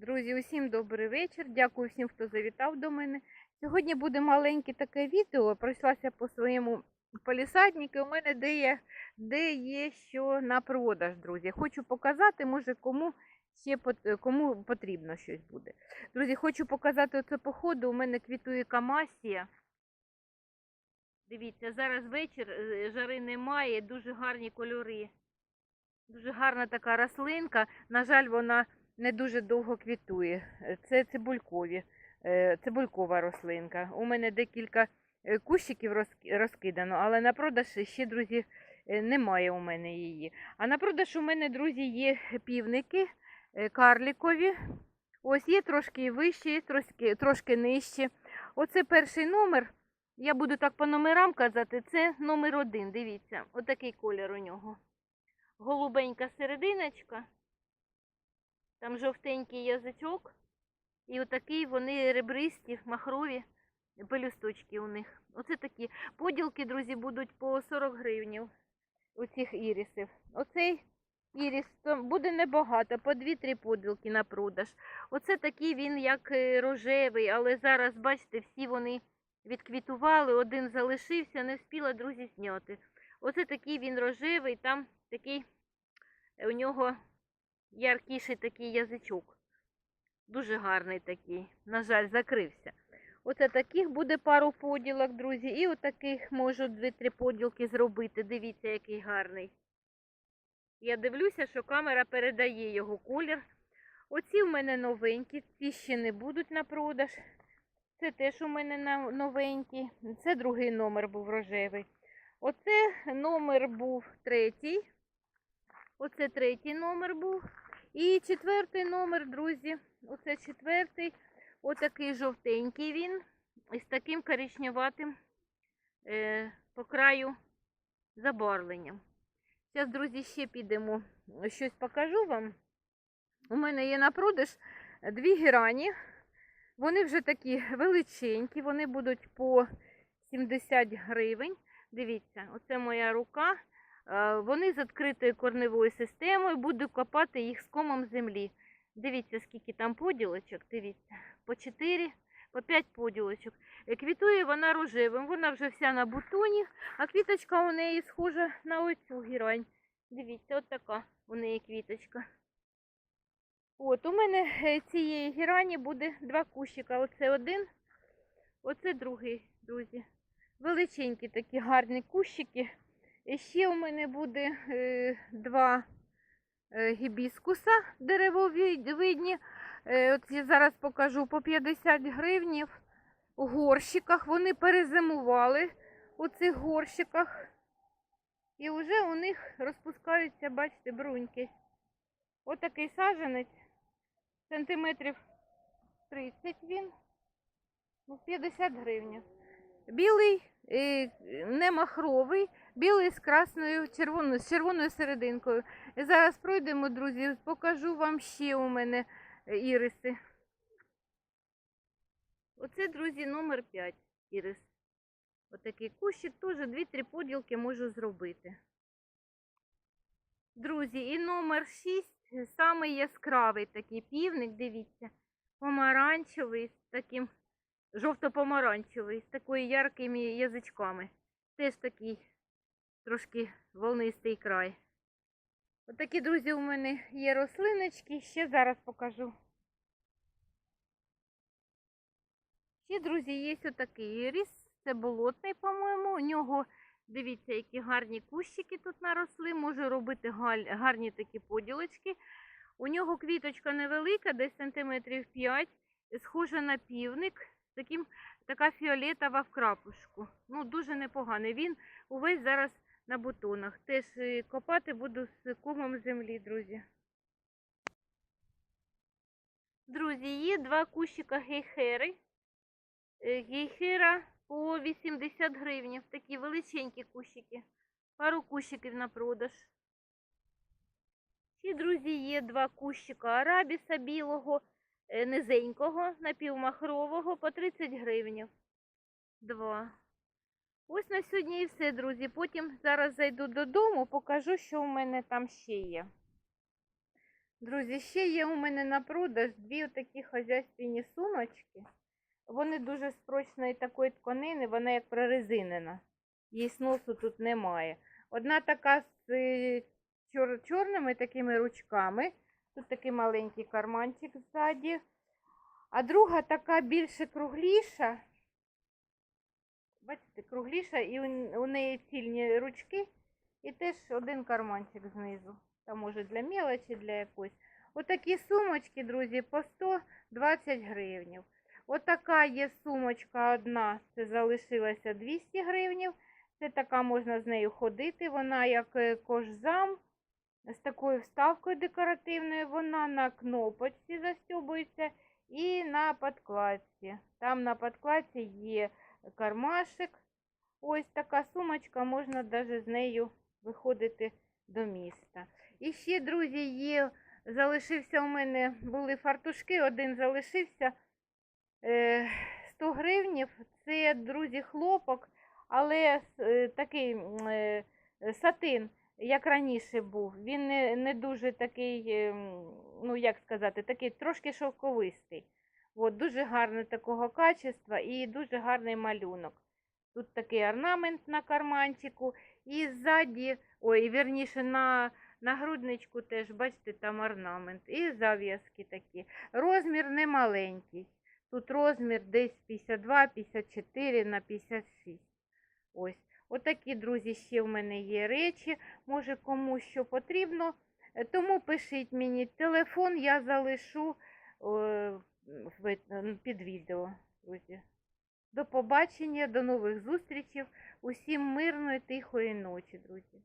Друзі, усім добрий вечір. Дякую всім, хто завітав до мене. Сьогодні буде маленьке таке відео. Пройшлася по своєму полісаднику. У мене де є, де є що на продаж, друзі. Хочу показати, може кому ще кому потрібно щось буде. Друзі, хочу показати оце по ходу. У мене квітує камасія. Дивіться, зараз вечір, е, жари немає, дуже гарні кольори. Дуже гарна така рослинка. На жаль, вона не дуже довго квітує. Е, Це цибулькові, е, цибулькова рослинка. У мене декілька е, кущиків розкидано, але на продаж ще, друзі, немає у мене її. А на продаж у мене, друзі, є півники карлікові. Ось є трошки вищі, трошки, трошки нижчі. Оце перший номер. Я буду так по номерам казати. Це номер один. Дивіться, отакий колір у нього. Голубенька серединочка. Там жовтенький язичок. І отакий вони ребристі, махрові пелюсточки у них. Оце такі. Поділки, друзі, будуть по 40 гривнів у цих ірісів. Оцей іріс буде небагато, по 2-3 поділки на продаж. Оце такий він як е, рожевий, але зараз, бачите, всі вони відквітували, один залишився, не встигла, друзі, зняти. Оце такий він рожевий, там такий е, у нього яркіший такий язичок. Дуже гарний такий. На жаль, закрився. Оце таких буде пару поділок, друзі. І отаких можу дві-три поділки зробити. Дивіться, який гарний. Я дивлюся, що камера передає його колір. Оці в мене новенькі, ці ще не будуть на продаж. Це теж у мене новенькі. Це другий номер був рожевий. Оце номер був третій. Оце третій номер був. І четвертий номер, друзі. Оце четвертий. Отакий жовтенький він. Із таким коричневатим е, по краю забарвленням. Зараз, друзі, ще підемо. Щось покажу вам. У мене є на продаж дві герані. Вони вже такі величенькі, вони будуть по 70 гривень. Дивіться, оце моя рука. Е, Вони з відкритою корневою системою, буду копати їх з комом землі. Дивіться, скільки там поділочок, дивіться, по 4, по 5 поділочок. Е, Квітує вона рожевим, вона вже вся на бутоні, а квіточка у неї схожа на оцю герань. Дивіться, от така у неї квіточка. От, у мене е, цієї герані буде два кущика. Оце один, оце другий, друзі. Величенькі такі гарні кущики. Ще у мене буде е, два е, гібіскуса деревовидні. Е, от я зараз покажу по 50 гривнів у горщиках. Вони перезимували у цих горщиках. І вже у них розпускаються, бачите, бруньки. Отакий саженець, сантиметрів 30 він, ну 50 гривень. Білий, не махровий, білий з красною червоною, з червоною серединкою. І зараз пройдемо, друзі, покажу вам ще у мене е, іриси. Оце, друзі, номер 5 ірис. Отакий кущик, теж 2-3 поділки можу зробити. Друзі, і номер 6, самий яскравий такий півник, дивіться, помаранчевий, з таким жовто-помаранчевий, з такою яркими язичками. Теж такий трошки волнистий край. Отакі, друзі, у мене є рослиночки, ще зараз покажу. Ще, друзі, є отакий іріс, це болотний, по-моєму. У нього, дивіться, які гарні кущики тут наросли. Можу робити гарні такі поділочки. У нього квіточка невелика, десь сантиметрів 5, схожа на півник, таким, така фіолетова в крапушку. Ну, дуже непоганий. Він увесь зараз на бутонах. Теж е, копати буду з комом землі, друзі. Друзі, є два кущика гейхери. Е, Гейхера по 80 гривень. Такі величенькі кущики. Пару кущиків на продаж. Ще, друзі, є два кущика арабіса білого, е, низенького, напівмахрового по 30 гривень. Два. Ось на сьогодні і все, друзі. Потім зараз зайду додому, покажу, що у мене там ще є. Друзі, ще є у мене на продаж дві отакі хазяйственні сумочки. Вони дуже з прочної такої тканини, вона як прорезинена. Її сносу тут немає. Одна така з е, чор- чорними такими ручками. Тут такий маленький карманчик ззаді. А друга така більше кругліша. Бачите, кругліша, і у, неї цільні ручки, і теж один карманчик знизу. Там може для мелочі, для якоїсь. Отакі сумочки, друзі, по 120 гривнів. Отака є сумочка одна, це залишилося 200 гривнів. Це така можна з нею ходити. Вона як е, кожзам з такою вставкою декоративною. Вона на кнопочці застьобується і на подкладці. Там на подкладці є кармашик. Ось така сумочка, можна навіть з нею виходити до міста. І ще, друзі, є, залишився у мене, були фартушки, один залишився е, 100 гривнів. Це, друзі, хлопок, але е, такий е, сатин, як раніше був. Він не, дуже такий, е, ну як сказати, такий трошки шовковистий. От, дуже гарне такого качества і дуже гарний малюнок. Тут такий орнамент на карманчику, і ззаді, ой, вірніше, на нагрудничку теж, бачите, там орнамент. І зав'язки такі. Розмір не маленький. Тут розмір десь 52-54 на 56. Ось. Отакі, друзі, ще в мене є речі. Може, кому що потрібно. Е, Тому пишіть мені телефон, я залишу е, під відео, друзі. До побачення, до нових зустрічей. Усім мирної, тихої ночі, друзі.